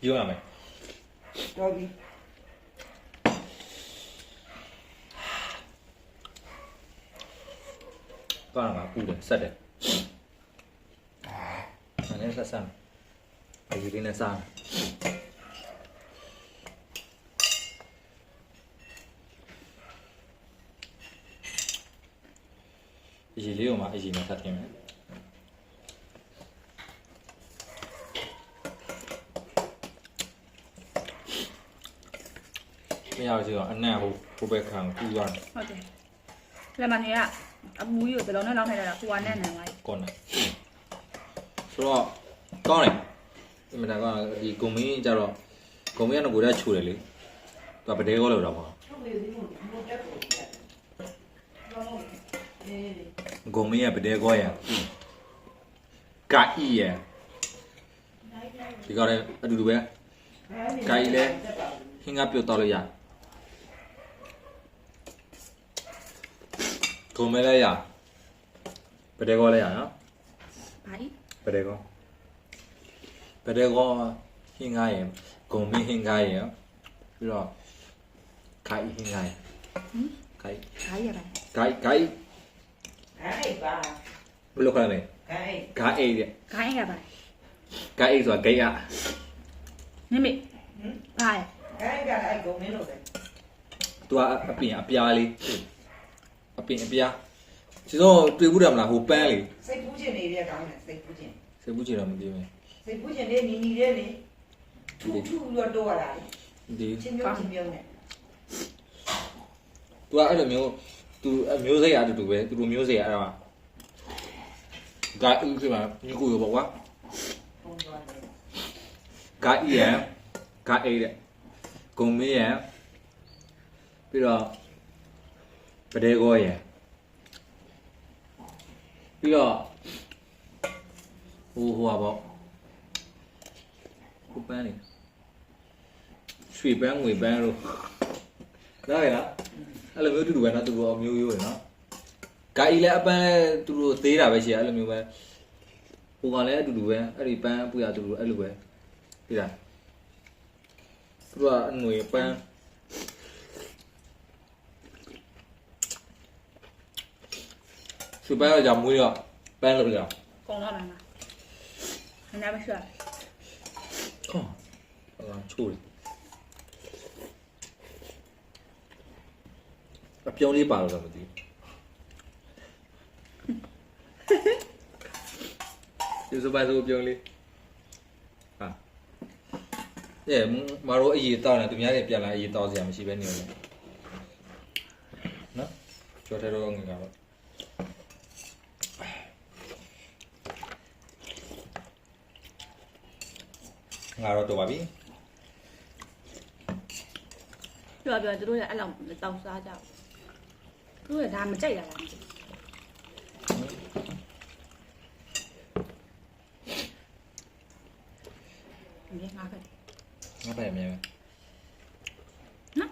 ပြောရမယ်တော်ပြီသွားတာကပူတယ်ဆက်တယ်အဲနဲ့ဆက်ဆက်အယူလေးနဲ့စားအယူလေးကိုမှအယူနဲ့ထပ်ထည့်မယ် မရဘူးဆိုတော့အနံ့ဟိုဟိုဘက်ခံကူးသွားတယ်ဟုတ်တယ်လက်မနေကအပူကြီးကိုဘယ်လုံးနဲ့လောက်ထိုင်လိုက်တာကိုကနဲ့နန်သွားပြီကောနေဆိုတော့ကောင်းတယ်ဒီမှာကဒီဂုံမင်းကြတော့ဂုံမင်းကတော့ကိုယ်တည်းချိုတယ်လေသူကပတဲကောလောက်တော့ပါဟုတ်ပြီဒီလိုဘုတ်တက်ကိုပြတ်တော့အေးဂုံမင်းရဲ့ပတဲကောရကာအီရဒီကလည်းအတူတူပဲဟင်းကပြုတ်တော့လို့ရ ဂုံမင်းလည်းရပတဲကောလည်းရနော်ဘာကြီးပတဲကောပတဲကောဟင်းကားရဂုံမင်းဟင်းကားရပြီးတော့ကာအီဟင်းကားရကာအီဘာကြီးရပါလဲဂိုက်ဂိုက်အဲ့ပါဘယ်လိုခေါ်လဲအဲ့ဂါအိတ်တဲ့ခိုင်းရပါလဲဂါအိတ်ဆိုတာဂိတ်ရနိမိဘာလဲအဲ့ကအဲ့ကုန်မင်းလို့ပဲသူကအပင်အပြားလေး အပင်အပြားစီစောတွေ့ဘူးတယ်မလားဟိုပန်းလေးစိတ်ပူးခြင်းနေတဲ့ကောင်းတယ်စိတ်ပူးခြင်းစိတ်ဘူးချင်တော့မသိဘူးစိတ်ပူးခြင်းလေးနီနီလေးလေထူထူလို့တော့ရတာဒီချင်းမျိုးချင်းမျိုးနဲ့သူကအဲ့လိုမျိုးသူအမျိုးစိတ်အတူတူပဲသူတို့မျိုးစိတ်အဲ့ဒါဂါအိတ်ဆိုတာညကိုရောပေါ့ကွာပုံသွားတယ်ဂါအိရဂါအိတ်တဲ့ဂုံမင်းရပြီးတော့ ပဒဲကောရပြီးတော့ဟိုဟိုပါပေါ့ဟိုပန်းလေးရွှေပန်းငွေပန်းလို့နားရလားအဲ့လိုမျိုးတူတူပဲနော်သူတို့အမျိုးရိုးတယ်နော်ဂါအီလည်းအပန်းလည်းသူတို့သေးတာပဲရှိရအဲ့လိုမျိုးပဲဟိုကလည်းအတူတူပဲအဲ့ဒီပန်းအပူရတူတူအဲ့လိုပဲဒီလားသူတို့ကငွေပန်း ရွှေပန်းကကြာမွေးတော့ပန်းလို့ပြောကုန်တော့မှာမှာခဏမရှိရခေါ်အာချိုးတယ်အပြုံးလေးပါတော့မသိဘူးဒီစပိုင်ဆိုအပြုံးလေးဟာအဲမတော်အရေးတောင်းတယ်သူများတွေပြန်လာအရေးတောင်းစရာမရှိပဲနေလို့နော်ကျော်ထဲတော့ငင်ကတော့ ngáo rồi tụi 나라도 밥이 rồi bây giờ tôi đã lòng tàu ra chào cứ để tham mà chạy là làm gì nghe ngáp này ngáp này mày nó